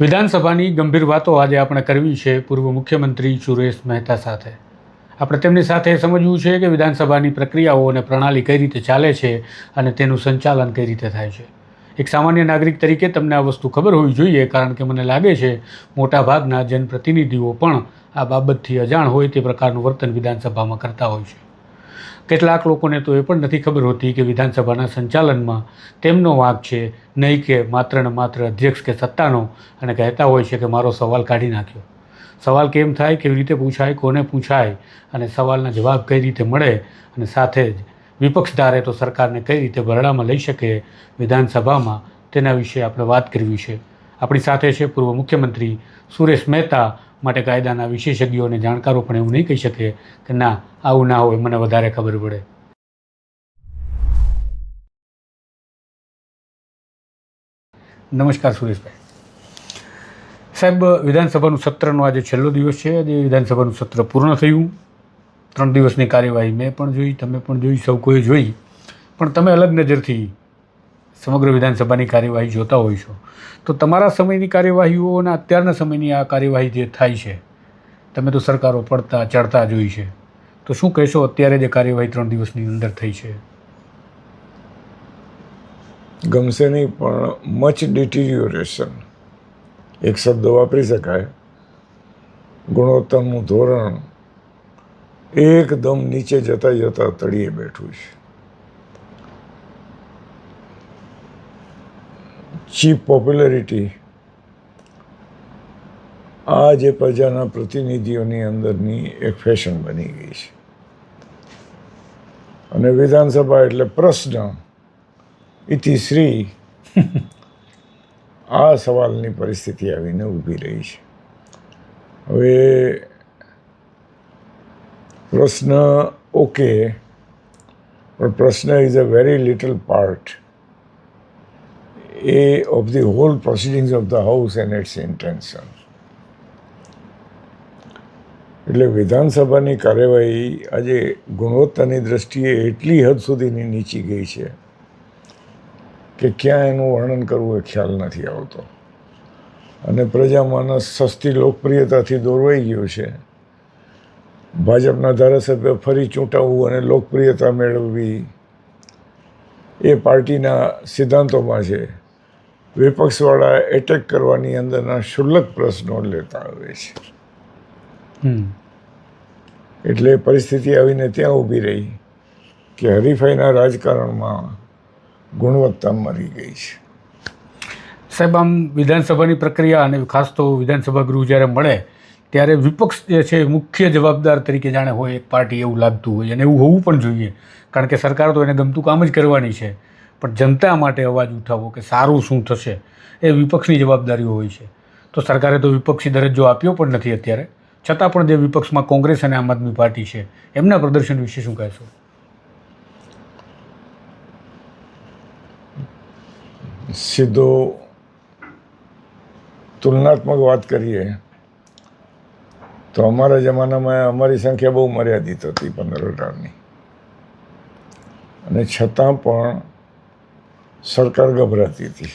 વિધાનસભાની ગંભીર વાતો આજે આપણે કરવી છે પૂર્વ મુખ્યમંત્રી સુરેશ મહેતા સાથે. આપણે તેમની સાથે સમજવું છે કે વિધાનસભાની પ્રક્રિયાઓ અને પ્રણાલી કઈ રીતે ચાલે છે અને તેનું સંચાલન કઈ રીતે થાય છે. એક સામાન્ય નાગરિક તરીકે તમને આ વસ્તુ ખબર હોવી જોઈએ કારણ કે મને લાગે છે મોટાભાગના જનપ્રતિનિધિઓ પણ આ બાબતથી અજાણ હોય તે પ્રકારનું વર્તન વિધાનસભામાં કરતા હોય છે. કેટલાક લોકોને તો એ પણ નથી ખબર હોતી કે વિધાનસભાના સંચાલનમાં તેમનો વાંક છે, નહીં કે માત્ર ને માત્ર અધ્યક્ષ કે સત્તાનો, અને કહેતા હોય છે કે મારો સવાલ કાઢી નાખ્યો. સવાલ કેમ થાય? કેવી રીતે પૂછાય? કોને પૂછાય? અને સવાલના જવાબ કઈ રીતે મળે? અને સાથે જ વિપક્ષ ધારે તો સરકારને કઈ રીતે ભરડામાં લઈ શકે વિધાનસભામાં, તેના વિશે આપણે વાત કરવી છે. આપણી સાથે છે પૂર્વ મુખ્યમંત્રી સુરેશ મહેતા માટે કાયદાના વિશેષજ્ઞો અને જાણકારો પણ એવું નહીં કહી શકે કે ના, આવું ના હોય, મને વધારે ખબર પડે. નમસ્કાર સુરેશભાઈ. સાહેબ, વિધાનસભાનું સત્રનો આજે છેલ્લો દિવસ છે. આજે વિધાનસભાનું સત્ર પૂર્ણ થયું. ત્રણ દિવસની કાર્યવાહી મેં પણ જોઈ, તમે પણ જોઈ, સૌ કોઈ જોઈ. પણ તમે અલગ નજરથી સમગ્ર વિધાનસભાની કાર્યવાહી જોતા છો તો તમારા સમયની કાર્યવાહીઓ અને અત્યારના સમયની આ કાર્યવાહી જે થાય છે, તમે તો સરકારો પડતા, ચડતા જોઈ છે. તો શું કહેશો, અત્યારે જે કાર્યવાહી ત્રણ દિવસની અંદર થઈ છે? ગમશે નહીં પણ મચ ડિટિરિયોરેશન એક શબ્દ વાપરી શકાય. ગુણવત્તાનું ધોરણ એકદમ નીચે જતા જતા તળીએ બેઠું છે. ચીપ પોપ્યુલરિટી આ જે પ્રજાના પ્રતિનિધિઓની અંદરની એક ફેશન બની ગઈ છે. અને વિધાનસભા એટલે પ્રશ્ન. ઇતિશ્રી આ સવાલની પરિસ્થિતિ આવીને ઊભી રહી છે. હવે પ્રશ્ન ઓકે, પણ પ્રશ્ન is a very little part A of the whole proceedings of the house and it's intention એટલે વિધાનસભાની કાર્યવાહી આજે ગુણવત્તાની દ્રષ્ટિએ એટલી હદ સુધીની નીચી ગઈ છે કે ક્યાં એનું વર્ણન કરવું એ ખ્યાલ નથી આવતો. અને પ્રજામાનસ સસ્તી લોકપ્રિયતાથી દોરવાઈ ગયું છે. ભાજપના ધારાસભ્ય ફરી ચૂંટાવવું અને લોકપ્રિયતા મેળવવી એ પાર્ટીના સિદ્ધાંતોમાં છે. વિપક્ષવાળા એટેક કરવાની અંદરના ક્ષુલ્લક પ્રશ્નો લેતા આવે છે. એટલે પરિસ્થિતિ આવીને ત્યાં ઊભી રહી કે હરીફાઈના રાજકારણમાં ગુણવત્તા મરી ગઈ છે. સાહેબ આમ વિધાનસભાની પ્રક્રિયા અને ખાસ તો વિધાનસભા ગૃહ જ્યારે મળે ત્યારે વિપક્ષ જે છે મુખ્ય જવાબદાર તરીકે જાણે હોય એક પાર્ટી એવું લાગતું હોય અને એવું હોવું પણ જોઈએ. કારણ કે સરકાર તો એને ગમતું કામ જ કરવાની છે. પણ જનતા માટે અવાજ ઉઠાવવો કે સારું શું થશે એ વિપક્ષની જવાબદારીઓ હોય છે. તો સરકારે તો વિપક્ષી દરજ્જો આપ્યો પણ નથી અત્યારે. છતાં પણ જે વિપક્ષમાં કોંગ્રેસ અને આમ આદમી પાર્ટી છે, એમના પ્રદર્શન વિશે શું કહેશો? સીધો તુલનાત્મક વાત કરીએ, તો અમારા જમાનામાં અમારી સંખ્યા બહુ મર્યાદિત હતી પંદર અઢારની. અને છતાં પણ સરકાર ગભરાતી હતી.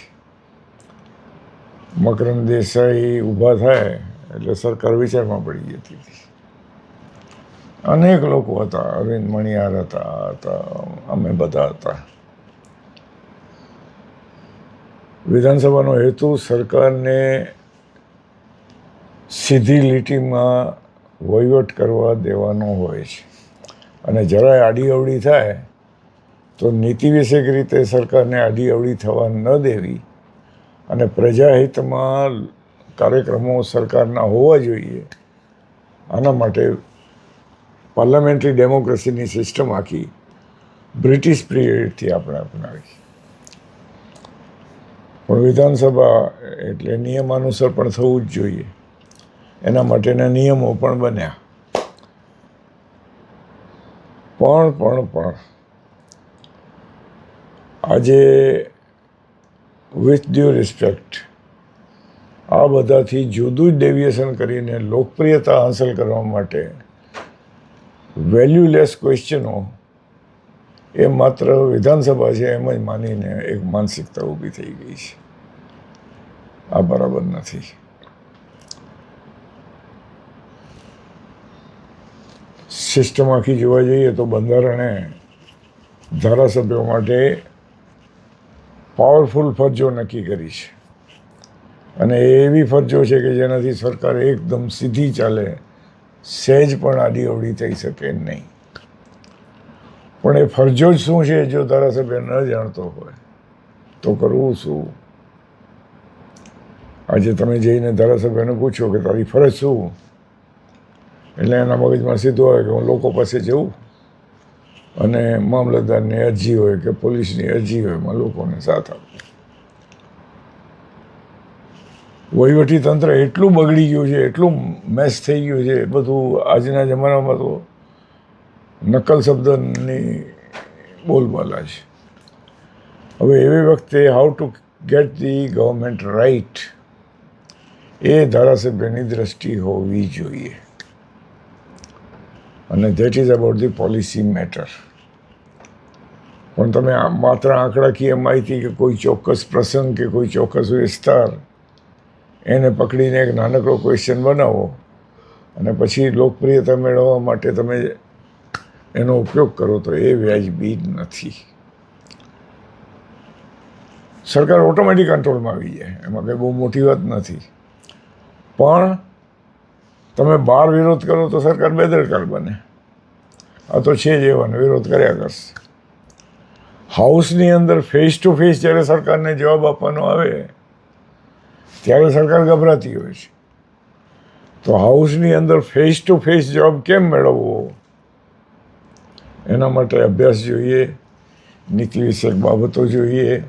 મકરંદ દેસાઈ ઊભા થાય એટલે સરકાર વિચારમાં પડી જતી હતી. અનેક લોકો હતા, અરવિંદ મણિયાર હતા હતા, અમે બધા હતા. વિધાનસભાનો હેતુ સરકારને સીધી લીટીમાં વહીવટ કરવા દેવાનો હોય છે. અને જરાય આડી અવડી થાય તો નીતિવિષયક રીતે સરકારને આડી અવળી થવા ન દેવી અને પ્રજાહિતમાં કાર્યક્રમો સરકારના હોવા જોઈએ. આના માટે પાર્લામેન્ટરી ડેમોક્રેસીની સિસ્ટમ આખી બ્રિટિશ પિરિયડથી આપણે અપનાવી પણ વિધાનસભા એટલે નિયમાનુસાર પણ થવું જ જોઈએ. એના માટેના નિયમો પણ બન્યા. પણ પણ પણ આજે વિથ ડ્યુ રિસ્પેક્ટ આ બધાથી જુદું જ ડેવિએશન કરીને લોકપ્રિયતા હાંસલ કરવા માટે વેલ્યુલેસ ક્વેશ્ચનો એ માત્ર વિધાનસભા છે એમ જ માનીને એક માનસિકતા ઊભી થઈ ગઈ છે. આ બરાબર નથી. સિસ્ટમ આખી જોવા જઈએ તો બંધારણે ધારાસભ્યો માટે પાવરફુલ ફરજો નક્કી કરી છે. અને એવી ફરજો છે કે જેનાથી સરકાર એકદમ સીધી ચાલે, સહેજ પણ આડી અવડી થઈ શકે નહીં. પણ એ ફરજો જ શું છે જો ધારાસભ્ય ન જાણતો હોય, તો કરવું શું? આજે તમે જઈને ધારાસભ્યને પૂછો કે તારી ફરજ શું? એટલે એના મગજમાં સીધું આવે કે હું લોકો પાસે જઉં. અને મામલતદારની અરજી હોય કે પોલીસની અરજી હોય એમાં લોકોને સાથ આપું. વહીવટી તંત્ર એટલું બગડી ગયું છે, એટલું મેસ થઈ ગયું છે બધું આજના જમાનામાં તો નકલ શબ્દની બોલબાલા છે. હવે એવી વખતે how to get the government right એ ધારાસભ્યની દ્રષ્ટિ હોવી જોઈએ. અને that is about the policy matter પણ તમે માત્ર આંકડાકીય માહિતી કે કોઈ ચોક્કસ પ્રસંગ કે કોઈ ચોક્કસ વિસ્તાર એને પકડીને એક નાનકડો ક્વેશ્ચન બનાવો અને પછી લોકપ્રિયતા મેળવવા માટે તમે એનો ઉપયોગ કરો તો એ વ્યાજબી નથી. સરકાર ઓટોમેટિક કંટ્રોલમાં આવી જાય. એમાં કંઈ બહુ મોટી વાત નથી. પણ તમે બહાર વિરોધ કરો તો સરકાર બેદરકાર બને. આ તો છે જ એવાનો વિરોધ કર્યા કરશે. હાઉસની અંદર ફેસ ટુ ફેસ જ્યારે સરકારને જવાબ આપવાનો આવે, ત્યારે સરકાર ગભરાતી હોય છે. તો હાઉસની અંદર ફેસ ટુ ફેસ જવાબ કેમ મેળવવો? એના માટે અભ્યાસ જોઈએ નીતિ વિષયક બાબતો જોઈએ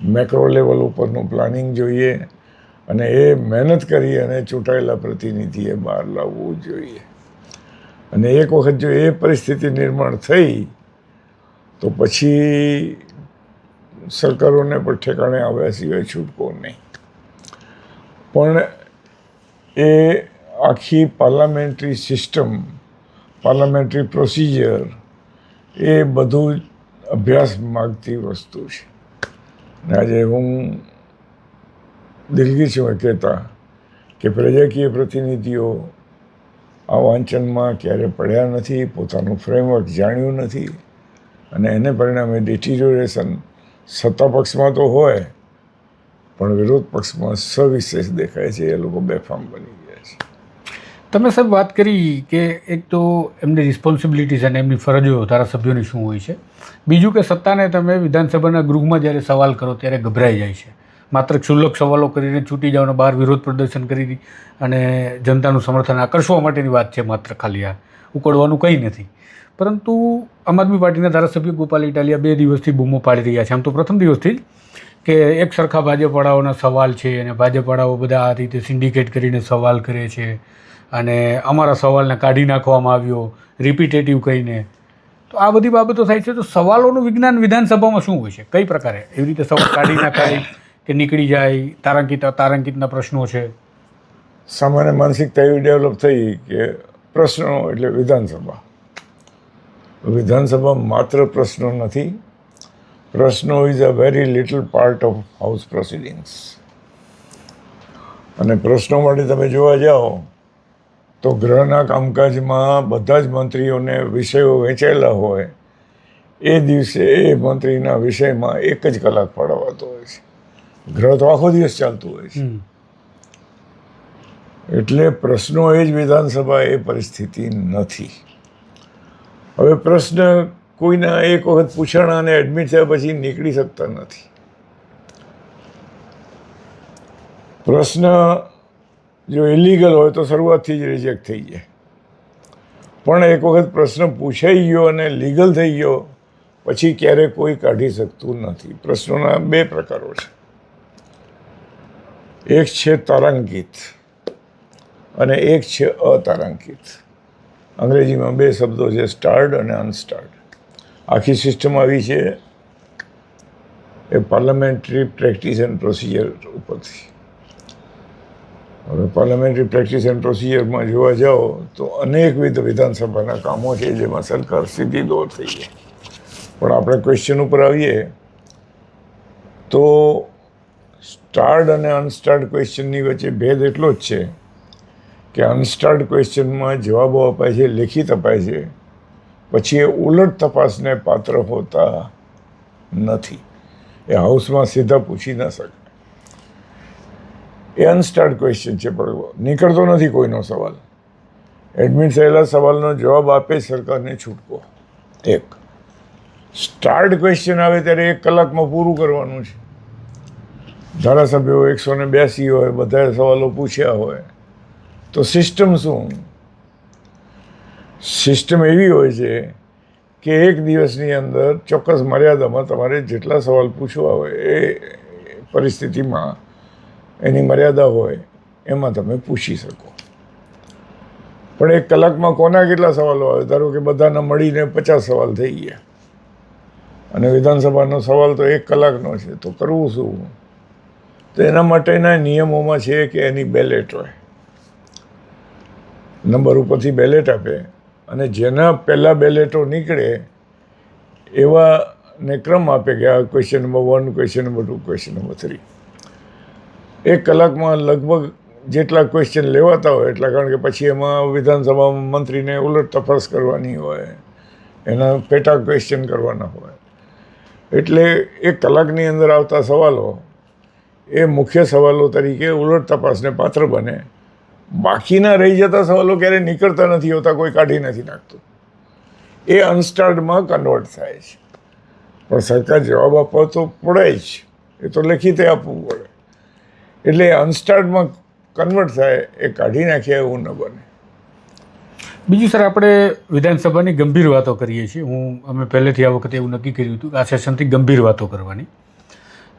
મેક્રો લેવલ ઉપરનું પ્લાનિંગ જોઈએ અને એ મહેનત કરી અને ચૂંટાયેલા પ્રતિનિધિએ બહાર લાવવું જોઈએ. અને એક વખત જો એ પરિસ્થિતિ નિર્માણ થઈ, તો પછી સરકારોને પણ ઠેકાણે આવ્યા સિવાય છૂટકો નહીં. પણ એ આખી પાર્લામેન્ટરી સિસ્ટમ, પાર્લામેન્ટરી પ્રોસિજર, એ બધું અભ્યાસ માગતી વસ્તુ છે. આજે હું દિલગીર છું કહેતા કે પ્રજાકીય પ્રતિનિધિઓ આ વાંચનમાં ક્યારે પડ્યા નથી, પોતાનું ફ્રેમવર્ક જાણ્યું નથી અને એને પરિણામે ડિટિરિયોરેશન સત્તા પક્ષમાં તો હોય, પણ વિરોધ પક્ષમાં સવિશેષ દેખાય છે, એ લોકો બેફામ બની ગયા છે. તમે સાહેબ વાત કરી કે એક તો એમની રિસ્પોન્સિબિલિટીઝ અને એમની ફરજો ધારાસભ્યોની શું હોય છે. બીજું કે સત્તાને તમે વિધાનસભાના ગૃહમાં જ્યારે સવાલ કરો ત્યારે ગભરાઈ જાય છે. માત્ર ક્ષુલ્લક સવાલો કરીને છૂટી જાઓ બહાર વિરોધ પ્રદર્શન કરી અને જનતાનું સમર્થન આકર્ષવા માટેની વાત છે માત્ર ખાલી આ ઉકળવાનું કંઈ નથી. પરંતુ આમ આદમી પાર્ટીના ધારાસભ્ય ગોપાલ ઇટાલિયા બે દિવસથી બૂમો પાડી રહ્યા છે. આમ તો પ્રથમ દિવસથી જ કે એક સરખા ભાજપવાળાઓના સવાલ છે અને ભાજપવાળાઓ બધા આ રીતે સિન્ડિકેટ કરીને સવાલ કરે છે અને અમારા સવાલને કાઢી નાખવામાં આવ્યો, રિપીટેટિવ કહીને. તો આ બધી બાબતો થાય છે. તો સવાલોનું વિજ્ઞાન વિધાનસભામાં શું હોય છે? કઈ પ્રકારે? એવી રીતે સવાલ કાઢી નાખાય કે નીકળી જાય, તારાંકિત તારાંકિતના પ્રશ્નો છે? સામાન્ય માનસિકતા એવી ડેવલપ થઈ કે પ્રશ્નો એટલે વિધાનસભા. વિધાનસભા માત્ર પ્રશ્નો નથી. પ્રશ્નો is a very little part of house proceedings અને પ્રશ્નો માટે તમે જોવા જાઓ, તો ગ્રહના કામકાજમાં બધા જ મંત્રીઓને વિષયો વહેંચાયેલા હોય. એ દિવસે એ મંત્રીના વિષયમાં એક જ કલાક ફાળવાતો હોય છે. ગ્રહ તો આખો દિવસ ચાલતું હોય છે. એટલે પ્રશ્નો એ જ વિધાનસભા એ પરિસ્થિતિ નથી. હવે પ્રશ્ન કોઈના એક વખત પૂછાણા અને એડમિટ થયા પછી નીકળી શકતા નથી. પ્રશ્ન જો ઇલીગલ હોય તો શરૂઆતથી જ રિજેક્ટ થઈ જાય. પણ એક વખત પ્રશ્ન પૂછાઈ ગયો અને લીગલ થઈ ગયો, પછી ક્યારેય કોઈ કાઢી શકતું નથી. પ્રશ્નોના બે પ્રકારો છે. એક છે તારાંકિત અને એક છે અતારાંકિત અંગ્રેજીમાં બે શબ્દો છે સ્ટાર્ડ અને અનસ્ટાર્ડ આખી સિસ્ટમ આવી છે એ પાર્લામેન્ટરી પ્રેક્ટિસ એન્ડ પ્રોસિજર ઉપરથી. હવે પાર્લામેન્ટરી પ્રેક્ટિસ એન્ડ પ્રોસિજરમાં જોવા જાઓ તો અનેકવિધ વિધાનસભાના કામો છે જેમાં સરકાર સીધી દોર થઈ છે. પણ આપણે ક્વેશ્ચન ઉપર આવીએ તો સ્ટાર્ડ અને અનસ્ટાર્ડ ક્વેશ્ચનની વચ્ચે ભેદ એટલો જ છે કે અનસ્ટાર્ડ ક્વેશ્ચનમાં જવાબો અપાય છે, લેખિત અપાય છે. પછી એ ઉલટ તપાસને પાત્ર હોતા નથી. એ હાઉસમાં સીધા પૂછી ન શકાય એ અનસ્ટાર્ડ ક્વેશ્ચન છે પણ નીકળતો નથી કોઈનો સવાલ. એડમિટ થયેલા સવાલનો જવાબ આપે સરકારને છૂટકો. એક. સ્ટાર્ટ ક્વેશ્ચન આવે ત્યારે એક કલાકમાં પૂરું કરવાનું છે. ધારાસભ્યો એકસો ને બ્યાસી હોય, બધા સવાલો પૂછ્યા હોય, તો સિસ્ટમ શું? સિસ્ટમ એવી હોય છે કે એક દિવસની અંદર ચોક્કસ મર્યાદામાં તમારે જેટલા સવાલ પૂછવા હોય, એ પરિસ્થિતિમાં એની મર્યાદા હોય, એમાં તમે પૂછી શકો. પણ એક કલાકમાં કોના કેટલા સવાલો આવે? ધારો કે બધાના મળીને પચાસ સવાલ થઈ ગયા. અને વિધાનસભાનો સવાલ તો એક કલાકનો છે, તો કરવું શું? તો એના માટેના નિયમોમાં છે કે એની બેલેટ હોય. નંબર ઉપરથી બેલેટ આપે અને જેના પહેલાં બેલેટો નીકળે એવા ને ક્રમ આપે કે આ question number one question number two question number three એક કલાકમાં લગભગ જેટલા ક્વેશ્ચન લેવાતા હોય એટલા, કારણ કે પછી એમાં વિધાનસભામાં મંત્રીને ઉલટ તપાસ કરવાની હોય, એના પેટા ક્વેશ્ચન કરવાના હોય. એટલે એક કલાકની અંદર આવતા સવાલો એ મુખ્ય સવાલો તરીકે ઉલટ તપાસને પાત્ર બને. બાકીના રહી જતા સવાલો ક્યારેય નીકળતા નથી, હોતા કોઈ કાઢી નથી નાખતું. એ અનસ્ટાર્ડમાં કન્વર્ટ થાય છે. પણ સરકાર જવાબ આપવા તો પડે જ. એ તો લેખિતે આપવું પડે. એટલે અનસ્ટાર્ડમાં કન્વર્ટ થાય, એ કાઢી નાખ્યા એવું ન બને. બીજું સર, આપણે વિધાનસભાની ગંભીર વાતો કરીએ છીએ. હું, અમે પહેલેથી આ વખતે એવું નક્કી કર્યું હતું કે આ સેશનથી ગંભીર વાતો કરવાની.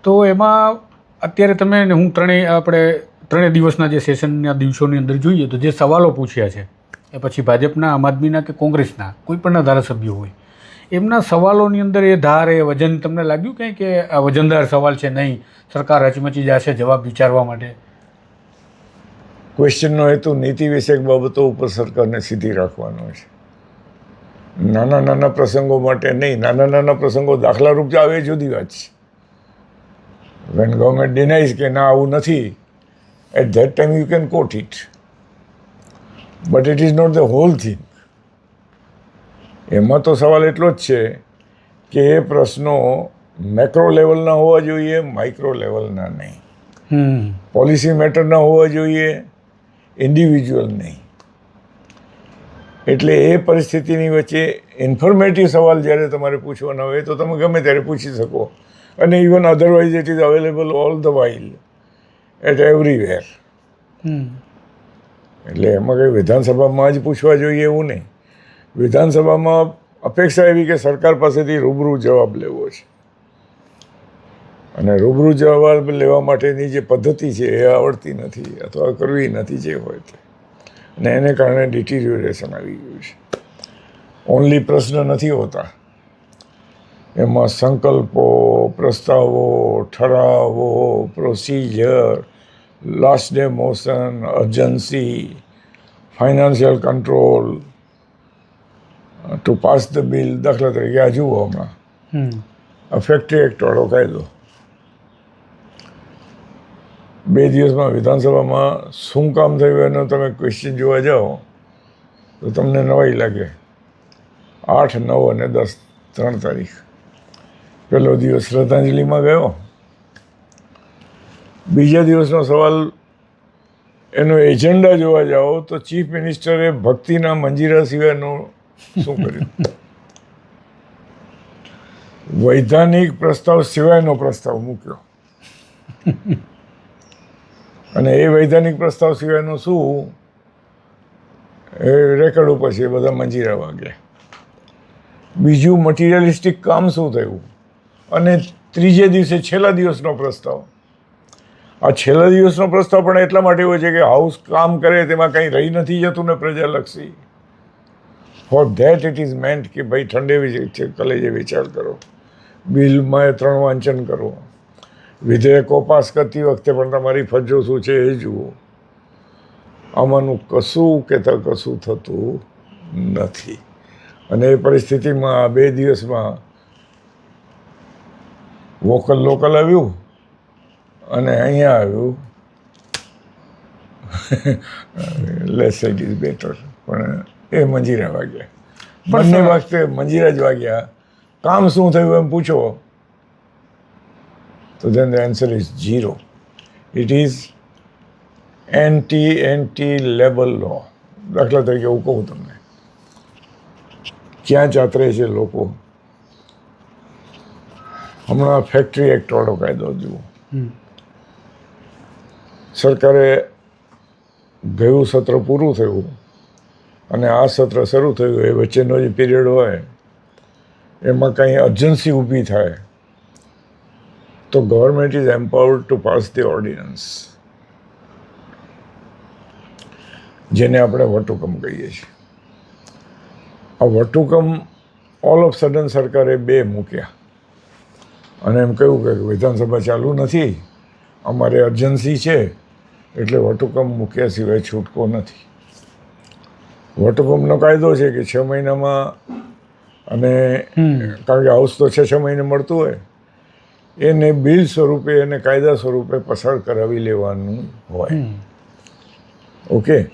તો એમાં અત્યારે તમે ને હું ત્રણેય આપણે ત્રણેય દિવસના જે સેશનના દિવસોની અંદર જોઈએ તો જે સવાલો પૂછ્યા છે, એ પછી ભાજપના, આમ આદમીના કે કોંગ્રેસના, કોઈ પણના ધારાસભ્યો હોય, એમના સવાલોની અંદર એ ધાર, એ વજન તમને લાગ્યું કંઈ કે આ વજનદાર સવાલ છે નહીં, સરકાર હચમચી જશે જવાબ વિચારવા માટે? ક્વેશ્ચનનો હેતુ નીતિ વિષયક બાબતો ઉપર સરકારને સીધી રાખવાનો છે. નાના નાના પ્રસંગો માટે નહીં, નાના નાના પ્રસંગો દાખલારૂપ આવે જુદી વાત છે. વેન ગવર્મેન્ટ ડિનાઇઝ કે ના આવું નથી at that time you can quote it but it is not the whole thing એમાં તો સવાલ એટલો જ છે કે એ પ્રશ્નો મેક્રો લેવલના હોવા જોઈએ માઇક્રો લેવલના નહીં. પોલિસી મેટરના હોવા જોઈએ ઇન્ડિવિજ્યુઅલ નહીં. એટલે એ પરિસ્થિતિની વચ્ચે ઇન્ફોર્મેટિવ સવાલ જ્યારે તમારે પૂછવાના હોય તો તમે ગમે ત્યારે પૂછી શકો. અને even otherwise it is available all the while at everywhere એટલે એમાં કંઈ વિધાનસભામાં જ પૂછવા જોઈએ એવું નહીં. વિધાનસભામાં અપેક્ષા એવી કે સરકાર પાસેથી રૂબરૂ જવાબ લેવો છે. અને રૂબરૂ જવાબ લેવા માટેની જે પદ્ધતિ છે એ આવડતી નથી અથવા કરવી નથી જે હોય તે. અને એને કારણે ડિટિરિયોરેશન આવી ગયું છે. ઓનલી પ્રશ્ન નથી હોતા. એમાં સંકલ્પો પ્રસ્તાવો ઠરાવો procedure last day motion urgency financial control to pass the bill દાખલા તરીકે આ જુઓ હમણાં. આ ફેક્ટરી એક્ટવાળો કાયદો. બે દિવસમાં વિધાનસભામાં શું કામ થયું એનો તમે ક્વેશ્ચન જોવા જાઓ તો તમને નવાઈ લાગે. આઠ નવ અને દસ ત્રણ તારીખ. પહેલો દિવસ શ્રદ્ધાંજલિમાં ગયો. બીજા દિવસનો સવાલ, એનો એજન્ડા જોવા જાઓ તો ચીફ મિનિસ્ટરે ભક્તિના મંજીરા સિવાયનું શું કર્યું? વૈધાનિક પ્રસ્તાવ સિવાયનો પ્રસ્તાવ મૂક્યો. અને એ વૈધાનિક પ્રસ્તાવ સિવાયનું શું? એ રેકર્ડ ઉપર છે બધા મંજીરા વાગે. બીજું મટીરિયલિસ્ટિક કામ શું થયું? અને ત્રીજે દિવસે છેલ્લા દિવસનો પ્રસ્તાવ. આ છેલ્લા દિવસનો પ્રસ્તાવ પણ એટલા માટે હોય છે કે હાઉસ કામ કરે તેમાં કંઈ રહી નથી જતું ને પ્રજાલક્ષી for that it is meant કે ભાઈ ઠંડે કલેજે વિચાર કરો. બિલમાં ત્રણ વાંચન કરો. વિધેયકો પાસ કરતી વખતે પણ તમારી ફરજો શું છે એ જુઓ. આમાંનું કશું કે કશું થતું નથી. અને એ પરિસ્થિતિમાં આ બે દિવસમાં વોકલ લોકલ આવ્યું અને અહીંયા આવ્યું. Less it is better. પણ એ મંજીરા વાગ્યા. બંને વખતે મંજીરા જ વાગ્યા. કામ શું થયું એમ પૂછો. તો then the answer is zero it is anti anti labour law દાખલા તરીકે હું કહું તમને. ક્યાં ચાતરે છે લોકો? હમણાં ફેક્ટરી એક્ટવાળો કાયદો જુઓ સરકારે ગયું સત્ર પૂરું થયું અને આ સત્ર શરૂ થયું એ વચ્ચેનો જે પીરિયડ હોય એમાં કંઈ અર્જન્સી ઊભી થાય તો government is empowered to pass the ordinance જેને આપણે વટુકમ કહીએ છીએ. આ વટુકમ ઓલ ઓફ સડન સરકારે બે મૂક્યા. અને એમ કહ્યું કે વિધાનસભા ચાલુ નથી અમારે અર્જન્સી છે એટલે વટુકમ મૂક્યા સિવાય છૂટકો નથી. વટહુકમનો કાયદો છે કે છ મહિનામાં અને કારણ કે હાઉસ તો છ છ મહિને મળતું હોય એને બિલ સ્વરૂપે અને કાયદા સ્વરૂપે પસાર કરાવી લેવાનું હોય. ઓકે?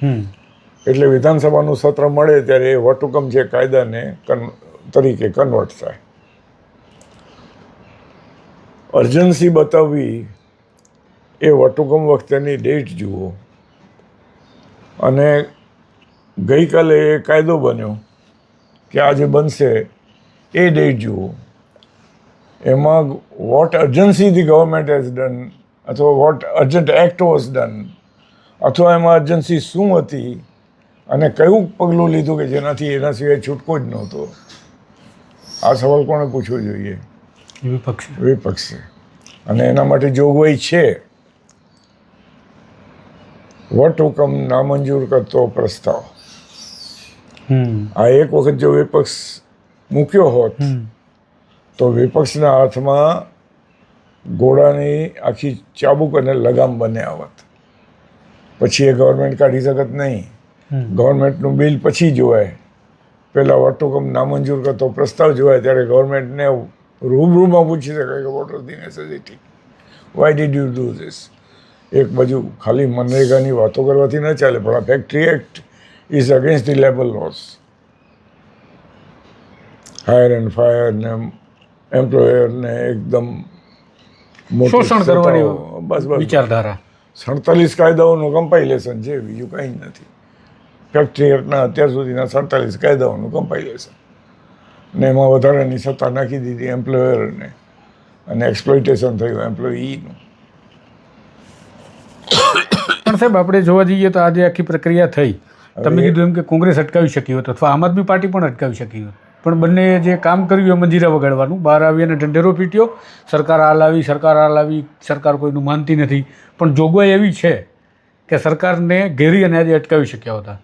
એટલે વિધાનસભાનું સત્ર મળે ત્યારે એ વટુકમ છે કાયદાને કન તરીકે કન્વર્ટ થાય. અર્જન્સી બતાવવી એ વટુકમ વખતેની ડેટ જુઓ. અને ગઈકાલે એ કાયદો બન્યો કે આજે બનશે, એ ડેટ જુઓ. એમાં what urgency the government has done અથવા what urgent act was done અથવા એમાં અર્જન્સી શું હતી અને કયું પગલું લીધું કે જેનાથી એના સિવાય છૂટકો જ નહોતો? આ સવાલ કોણે પૂછવો જોઈએ? વિપક્ષ. વિપક્ષે. અને એના માટે જોગવાઈ છે વટ હુકમ નામંજૂર કરતો પ્રસ્તાવ. આ એક વખત જો વિપક્ષ મૂક્યો હોત તો વિપક્ષના હાથમાં ઘોડાની આખી ચાબુક અને લગામ બને આવત. પછી એ ગવર્મેન્ટ કાઢી શકત નહીં. ગવર્મેન્ટનું બિલ પછી જોવાય. પહેલાં વટહુકમ નામંજૂર કરતો પ્રસ્તાવ જોવાય ત્યારે ગવર્મેન્ટને રૂબરૂમાં પૂછી શકાય કે what of the necessity. Why did you do this એક બાજુ ખાલી મનરેગાની વાતો કરવાથી ન ચાલે પણ આ factory act is against the labour laws hire and fire ને એમ્પ્લોયરને એકદમ શોષણ કરવાની બસ બસ વિચારધારા. સડતાલીસ કાયદાઓનું કમ્પાઇલેશન છે બીજું કંઈ નથી. ફેક્ટરી એક્ટના અત્યાર સુધીના સડતાલીસ કાયદાઓનું કમ્પાઇલેશન ને એમાં વધારાની સત્તા નાખી દીધી એમ્પ્લોયરને. અને એક્સપ્લોઇટેશન થયું એમ્પ્લોયીનું. પણ સાહેબ આપણે જોવા જઈએ તો આજે આખી પ્રક્રિયા થઈ. તમે કીધું એમ કે કોંગ્રેસ અટકાવી શકી હોત અથવા આમ આદમી પાર્ટી પણ અટકાવી શકી હોત. પણ બંને જે કામ કર્યું એ મંજીરા વગાડવાનું. બહાર આવી અને ઢંઢેરો પીટ્યો. સરકાર આ લાવી સરકાર આ લાવી સરકાર કોઈનું માનતી નથી. પણ જોગવાઈ એવી છે કે સરકારને ઘેરી અને આજે અટકાવી શક્યા હતા.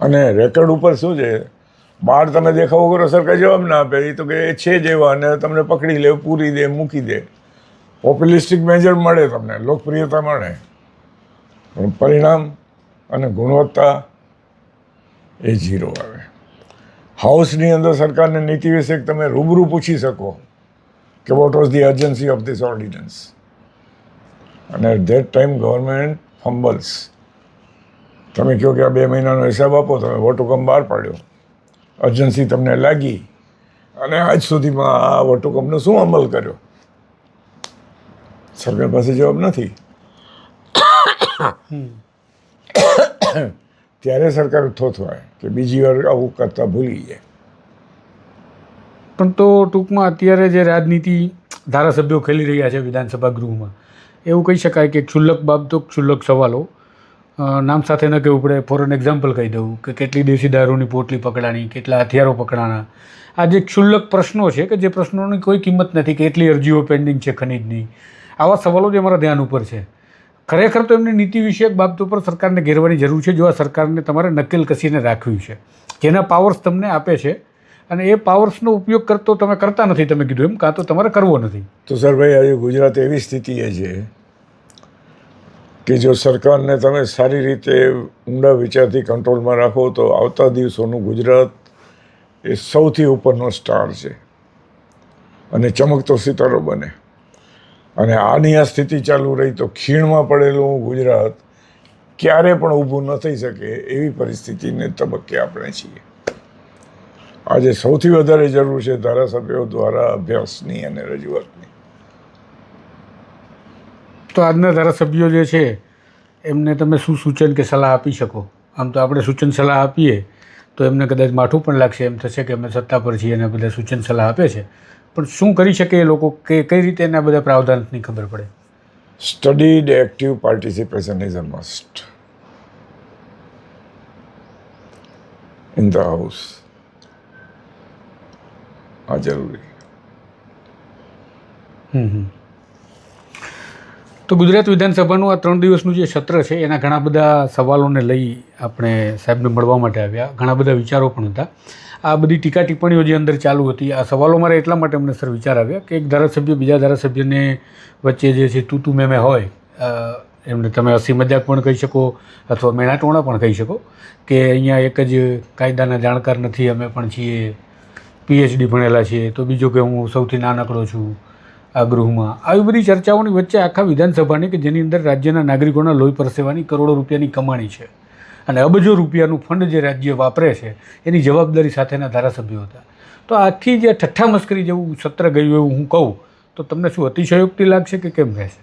અને રેકર્ડ ઉપર શું છે? બહાર તમે દેખાવો કરો સરકાર જવાબ ના આપે. એ તો કે એ છે જ એવા અને તમને પકડી લે, પૂરી દે, મૂકી દે. પોપ્યુલિસ્ટિક મેજર મળે તમને, લોકપ્રિયતા મળે. પણ પરિણામ અને ગુણવત્તા એ ઝીરો આવે. હાઉસની અંદર સરકારને નીતિ વિશે તમે રૂબરૂ પૂછી શકો કે what was the urgency of this ordinance અને ધેટ ટાઈમ ગવર્મેન્ટ ફંબલ્સ તમે કહો કે આ બે મહિનાનો હિસાબ આપો તમે વટુકમ બહાર પાડ્યો. અર્જન્સી તમને લાગી? અને આજ સુધીમાં આ વટુકમનો શું અમલ કર્યો? સરકાર પાસે જવાબ નથી. ત્યારે સરકાર થોથવાય કે બીજી વાર આવું કરતા ભૂલી જાય. પણ તો ટૂંકમાં અત્યારે જે રાજનીતિ ધારાસભ્યો ખેલી રહ્યા છે વિધાનસભા ગૃહમાં, એવું કહી શકાય કે ક્ષુલ્લક બાબતો, ક્ષુલ્લક સવાલો નામ સાથે ન કહેવું પડે ફોર એન એક્ઝામ્પલ કહી દઉં, કે કેટલી દેશી દારૂની પોટલી પકડાણી, કેટલા હથિયારો પકડાણા. આ જે ક્ષુલ્લક પ્રશ્નો છે, કે જે પ્રશ્નોની કોઈ કિંમત નથી, કે એટલી અરજીઓ પેન્ડિંગ છે ખનીજની. આવા સવાલો જે અમારા ધ્યાન ઉપર છે. ખરેખર તો એમની નીતિ વિષયક બાબતો પર સરકારને ઘેરવાની જરૂર છે, જો આ સરકારને તમારે નકેલ કસીને રાખવી છે. જેના પાવર્સ તમને આપે છે, અને એ પાવર્સનો ઉપયોગ કરતો તમે કરતા નથી, તમે કીધું એમ, કાં તો તમારે કરવો નથી. તો સર ભાઈ આજે ગુજરાત એવી સ્થિતિએ છે કે જો સરકારને તમે સારી રીતે ઊંડા વિચારથી કંટ્રોલમાં રાખો તો આવતા દિવસોનું ગુજરાત એ સૌથી ઉપરનો સ્ટાર છે. અને ચમકતો સિતારો બને. અને આની આ સ્થિતિ ચાલુ રહી તો ખીણમાં પડેલું ગુજરાત ક્યારે પણ ઊભું ન થઈ શકે એવી પરિસ્થિતિને તબક્કે આપણે છીએ. આજે સૌથી વધારે જરૂર છે ધારાસભ્યો દ્વારા અભ્યાસની અને રજૂઆતની. તો આજના ધારાસભ્યો જે છે એમને તમે શું સૂચન કે સલાહ આપી શકો? આમ તો આપણે સૂચન સલાહ આપીએ તો એમને કદાચ માઠું પણ લાગશે એમ થશે કે અમે સત્તા પર છીએ અને બધા સૂચન સલાહ આપે છે. પણ શું કરી શકે એ લોકો? કે કઈ રીતે એના બધા પ્રાવધાનની ખબર પડે? Studied active participation is a must in the house આ જરૂરી. હમ હમ. તો ગુજરાત વિધાનસભાનું આ ત્રણ દિવસનું જે સત્ર છે, એના ઘણા બધા સવાલોને લઈ આપણે સાહેબને મળવા માટે આવ્યા. ઘણા બધા વિચારો પણ હતા. આ બધી ટીકા ટિપ્પણીઓ જે અંદર ચાલુ હતી, આ સવાલો મારે એટલા માટે અમને સર વિચાર આવ્યા કે એક ધારાસભ્ય, બીજા ધારાસભ્યને વચ્ચે જે છે, તું તું મેં હોય એમને તમે હસી મજાક પણ કહી શકો અથવા મેણાટોણા પણ કહી શકો કે અહીંયા એક જ કાયદાના જાણકાર નથી, અમે પણ છીએ પીએચડી ભણેલા છીએ. તો બીજો કે હું સૌથી નાનકડો છું. આ ગૃહમાં. આવી બધી ચર્ચાઓની વચ્ચે આખા વિધાનસભાની કે જેની અંદર રાજ્યના નાગરિકોના લોહી પરસેવાની કરોડો રૂપિયાની કમાણી છે. અને અબજો રૂપિયાનું ફંડ જે રાજ્ય વાપરે છે એની જવાબદારી સાથેના ધારાસભ્યો હતા. તો આખી જે ઠઠ્ઠા મસ્કરી જેવું સત્ર ગયું એવું હું કહું તો તમને શું અતિશયોક્તિ લાગશે કે કેમ રહેશે?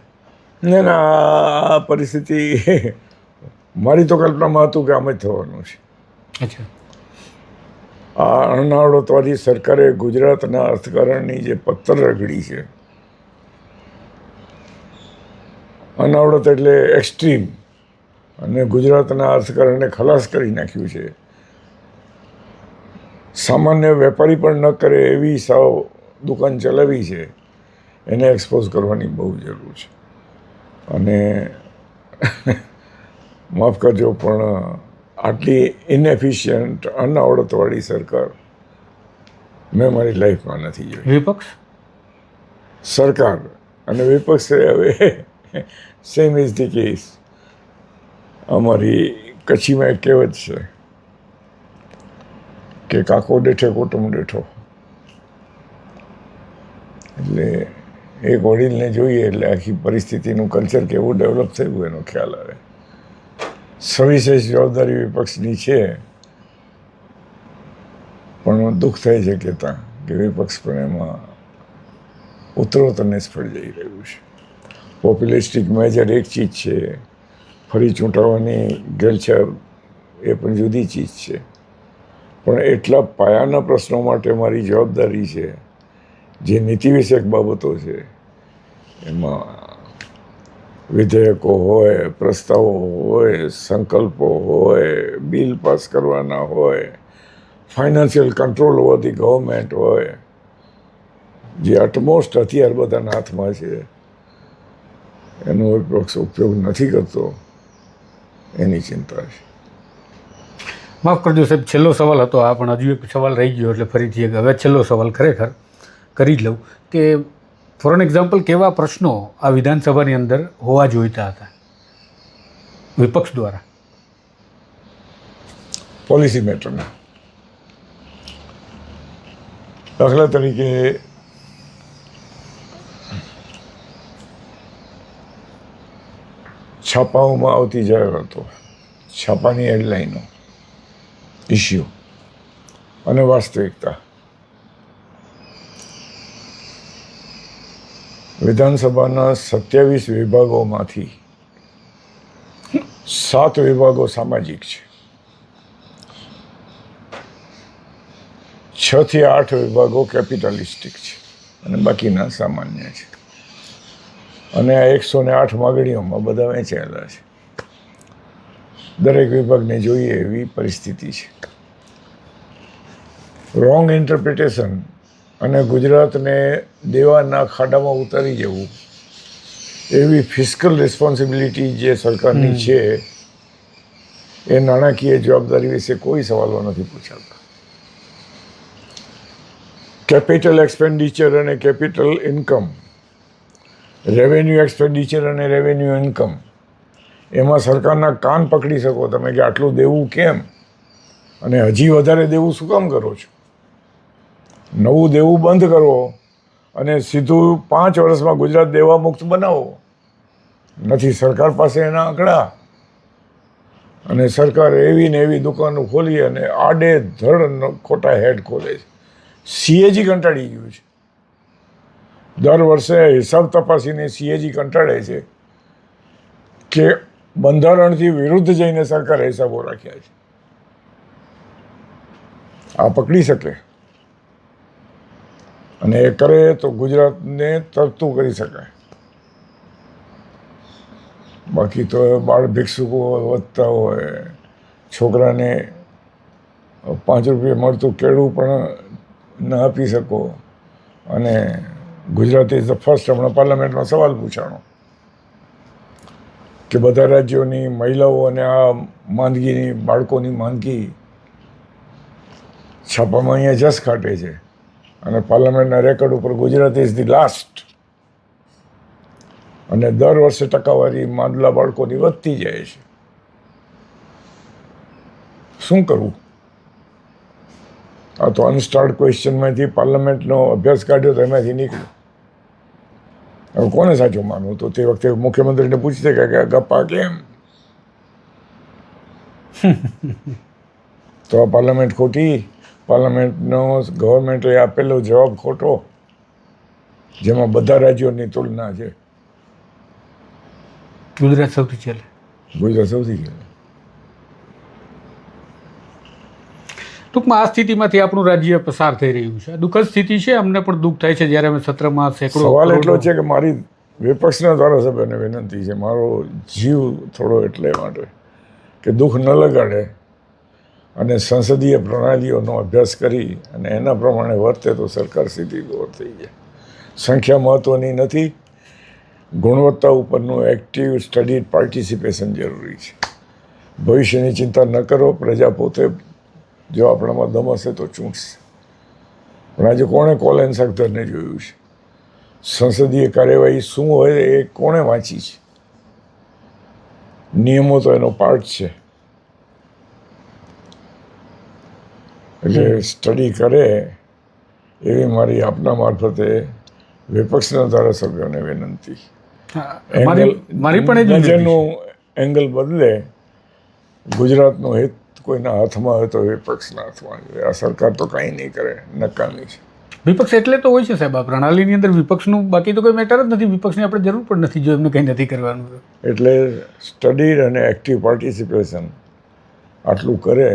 ના ના આ પરિસ્થિતિ મારી તો કલ્પનામાં હતું કે આમ જ થવાનું છે. અચ્છા. આ અનાવડતવાદી સરકારે ગુજરાતના અર્થકારણની જે પથ્થર રગડી છે અનાવડત એટલે એક્સ્ટ્રીમ અને ગુજરાતના અર્થકારણને ખલાસ કરી નાખ્યું છે. સામાન્ય વેપારી પણ ન કરે એવી સાવ દુકાન ચલાવી છે. એને એક્સપોઝ કરવાની બહુ જરૂર છે. અને માફ કરજો પણ આટલી ઇનએફિશિયન્ટ અનાવડતવાળી સરકાર મેં મારી લાઈફમાં નથી જોઈ. વિપક્ષ? સરકાર અને વિપક્ષે હવે સેમ ઇઝ ધી કેસ અમારી કચ્છીમાં એક કહેવત છે કે કાકો ડેઠે, કુટુંબ ડેઠો. એટલે એક વડીલને જોઈએ એટલે આખી પરિસ્થિતિનું કલ્ચર કેવું ડેવલપ થયું એનો ખ્યાલ આવે. સવિશેષ જવાબદારી વિપક્ષની છે, પણ દુઃખ થાય છે કહેતા કે વિપક્ષ પણ એમાં ઉતરો તને સ્ફળ જઈ રહ્યું છે. પોપ્યુલિસ્ટિક મેજર એક ચીજ છે. ફરી ચૂંટાવાની ગેરછેર એ પણ જુદી ચીજ છે. પણ એટલા પાયાના પ્રશ્નો માટે મારી જવાબદારી છે, જે નીતિ વિષયક બાબતો છે. એમાં વિધેયકો હોય, પ્રસ્તાવો હોય, સંકલ્પો હોય, બિલ પાસ કરવાના હોય, ફાઇનાન્શિયલ કંટ્રોલ ધી ગવર્મેન્ટ હોય, જે અટમોસ્ટ હથિયાર બધાના હાથમાં છે. એનો વિપક્ષ ઉપયોગ નથી કરતો એની ચિંતા છે. માફ કરજો સાહેબ છેલ્લો સવાલ હતો. આ પણ હજુ એક સવાલ રહી ગયો એટલે ફરીથી એક હવે છેલ્લો સવાલ ખરેખર કરી જ લઉં કે ફોર એન એક્ઝામ્પલ કેવા પ્રશ્નો આ વિધાનસભાની અંદર હોવા જોઈતા હતા? વિપક્ષ દ્વારા. પોલિસી મેટરના દાખલા તરીકે છાપાઓમાં આવતી જાહેરાતો છાપાની હેડલાઇનો ઇસ્યુ અને વાસ્તવિકતા. વિધાનસભાના સત્યાવીસ વિભાગોમાંથી સાત વિભાગો સામાજિક છે. છ થી આઠ વિભાગો કેપિટલિસ્ટિક છે. અને બાકીના સામાન્ય છે. અને આ એકસો ને આઠ માગણીઓમાં બધા વહેંચાયેલા છે. દરેક વિભાગને જોઈએ એવી પરિસ્થિતિ છે. રોંગ ઇન્ટરપ્રિટેશન અને ગુજરાતને દેવાના ખાડામાં ઉતારી જવું એવી ફિઝિકલ રિસ્પોન્સિબિલિટી જે સરકારની છે એ નાણાકીય જવાબદારી વિશે કોઈ સવાલો નથી પૂછાતા. કેપિટલ એક્સપેન્ડિચર અને કેપિટલ ઇન્કમ રેવન્યુ એક્સપેન્ડિચર અને રેવન્યુ ઇન્કમ એમાં સરકારના કાન પકડી શકો તમે કે આટલું દેવું કેમ? અને હજી વધારે દેવું શું કામ કરો છો? નવું દેવું બંધ કરો અને સીધું પાંચ વર્ષમાં ગુજરાત દેવા મુક્ત બનાવો. નથી સરકાર પાસે એના આંકડા. અને સરકાર એવી ને એવી દુકાનો ખોલી અને આડે ધડ ખોટા હેડ ખોલે છે. સીએજી કંટાળી ગયું છે. દર વર્ષે હિસાબ તપાસીને સીએજી કંટાળે છે કે બંધારણથી વિરુદ્ધ જઈને સરકારે હિસાબો રાખ્યા છે. આ પકડી શકે. અને એ કરે તો ગુજરાતને તરતું કરી શકાય. બાકી તો બાળ ભિક્ષુકો વધતા હોય, છોકરાને પાંચ રૂપિયા મળતું કેળું પણ ન આપી શકો અને ગુજરાત ઇઝ ધ ફર્સ્ટ હમણાં પાર્લામેન્ટમાં સવાલ પૂછાણો. કે બધા રાજ્યોની મહિલાઓ અને આ માંદગીની, બાળકોની માંદગી છાપામાં અહીંયા જસ ખાટે છે. અને પાર્લામેન્ટના રેકોર્ડ ઉપર ગુજરાત ઇઝ ધી લાસ્ટ અને દર વર્ષે ટકાવારી માંદલા બાળકોની વધતી જાય છે. શું કરવું? આ તો અનસ્ટાર્ડ ક્વેશ્ચનમાંથી પાર્લામેન્ટનો અભ્યાસ કાઢ્યો તો એમાંથી નીકળ્યું. કોને સાચું માનવું તો તે વખતે મુખ્યમંત્રીને પૂછતે કે આ ગપ્પા કેમ? તો આ પાર્લામેન્ટ ખોટી પાર્લામેન્ટનો ગવર્મેન્ટે આપેલો જવાબ ખોટો જેમાં બધા રાજ્યોની તુલના છે. ગુજરાત સૌથી છેલ્લે. ગુજરાત સૌથી છે ટૂંકમાં આ સ્થિતિમાંથી આપણું રાજ્ય પસાર થઈ રહ્યું છે. દુઃખદ સ્થિતિ છે અમને પણ દુઃખ થાય છે જ્યારે અમે સત્રમાં સેંકડો સવાલ એટલો છે કે મારી વિપક્ષના ધારાસભ્યને વિનંતી છે મારો જીવ થોડો એટલે માટે કે દુઃખ ન લગાડે અને સંસદીય પ્રણાલીઓનો અભ્યાસ કરી અને એના પ્રમાણે વર્તે તો સરકાર સીધી દૂર થઈ જાય. સંખ્યા મહત્ત્વની નથી. ગુણવત્તા ઉપરનું એક્ટિવ સ્ટડી પાર્ટિસિપેશન જરૂરી છે. ભવિષ્યની ચિંતા ન કરો પ્રજા પોતે જો આપણામાં દમ હશે તો ચૂંટશે. પણ આજે કોણે કોલેન સખ્તરને જોયું છે? સંસદીય કાર્યવાહી શું હોય એ કોણે વાંચી છે? નિયમો તો એનો પાર્ટ છે. એટલે સ્ટડી કરે એવી મારી આપના મારફતે વિપક્ષના ધારાસભ્યોને વિનંતી. હા, મારી પણ નજરનું એંગલ બદલે ગુજરાતનો હિત કોઈના હાથમાં હોય તો વિપક્ષના હાથમાં આ સરકાર તો કાંઈ નહીં કરે નકામી છે. વિપક્ષ એટલે તો હોય છે સાહેબ. આ પ્રણાલીની અંદર વિપક્ષનું બાકી તો કોઈ મેટર જ નથી. વિપક્ષની આપણે જરૂર પણ નથી જો એમને કંઈ નથી કરવાનું. એટલે સ્ટડી અને એક્ટિવ પાર્ટિસિપેશન આટલું કરે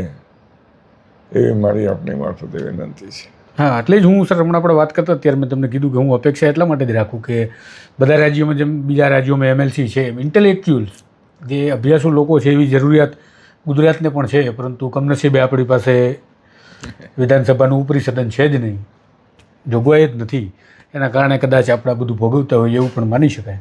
એવી મારી આપની મારફતે વિનંતી છે. હા એટલે જ હું સર હમણાં આપણે વાત કરતા ત્યારે મેં તમને કીધું કે હું અપેક્ષા એટલા માટે જ રાખું કે બધા રાજ્યોમાં જેમ બીજા રાજ્યોમાં એમએલસી છે એમ ઇન્ટેલેક્ચ્યુઅલ્સ જે અભ્યાસુ લોકો છે એવી જરૂરિયાત ગુજરાતને પણ છે, પરંતુ કમનસીબે આપણી પાસે વિધાનસભાનું ઉપરી સદન છે જ નહીં. જોગવાઈ જ નથી, એના કારણે કદાચ આપણે બધું ભોગવતા હોઈએ એવું પણ માની શકાય.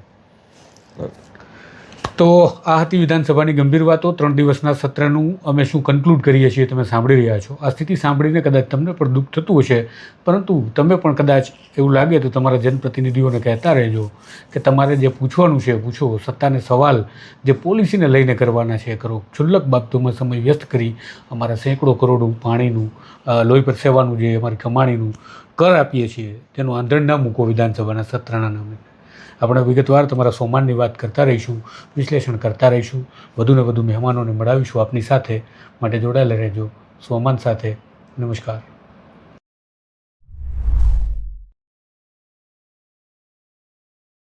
તો આ હતી વિધાનસભાની ગંભીર વાતો. ત્રણ દિવસના સત્રનું અમે શું કન્ક્લુડ કરીએ છીએ તમે સાંભળી રહ્યા છો. આ સ્થિતિ સાંભળીને કદાચ તમને પણ દુઃખ થતું હશે. પરંતુ તમે પણ કદાચ એવું લાગે તો તમારા જનપ્રતિનિધિઓને કહેતા રહેજો કે તમારે જે પૂછવાનું છે પૂછો. સત્તાને સવાલ જે પોલિસીને લઈને કરવાના છે કરો. છુલ્લક બાબતોમાં સમય વ્યસ્ત કરી અમારા સેંકડો કરોડનું પાણીનું લોહી પર સેવાનું જે અમારી કમાણીનું કર આપીએ છીએ. તેનું આંધણ ના મૂકો વિધાનસભાના સત્રના નામે. આપણે વિગતવાર તમારા સોમાનની વાત કરતા રહીશું, વિશ્લેષણ કરતા રહીશું, વધુને વધુ મહેમાનોને મળાવીશું આપની સાથે. માટે જોડાયેલા રહેજો, સોમાન સાથે. નમસ્કાર.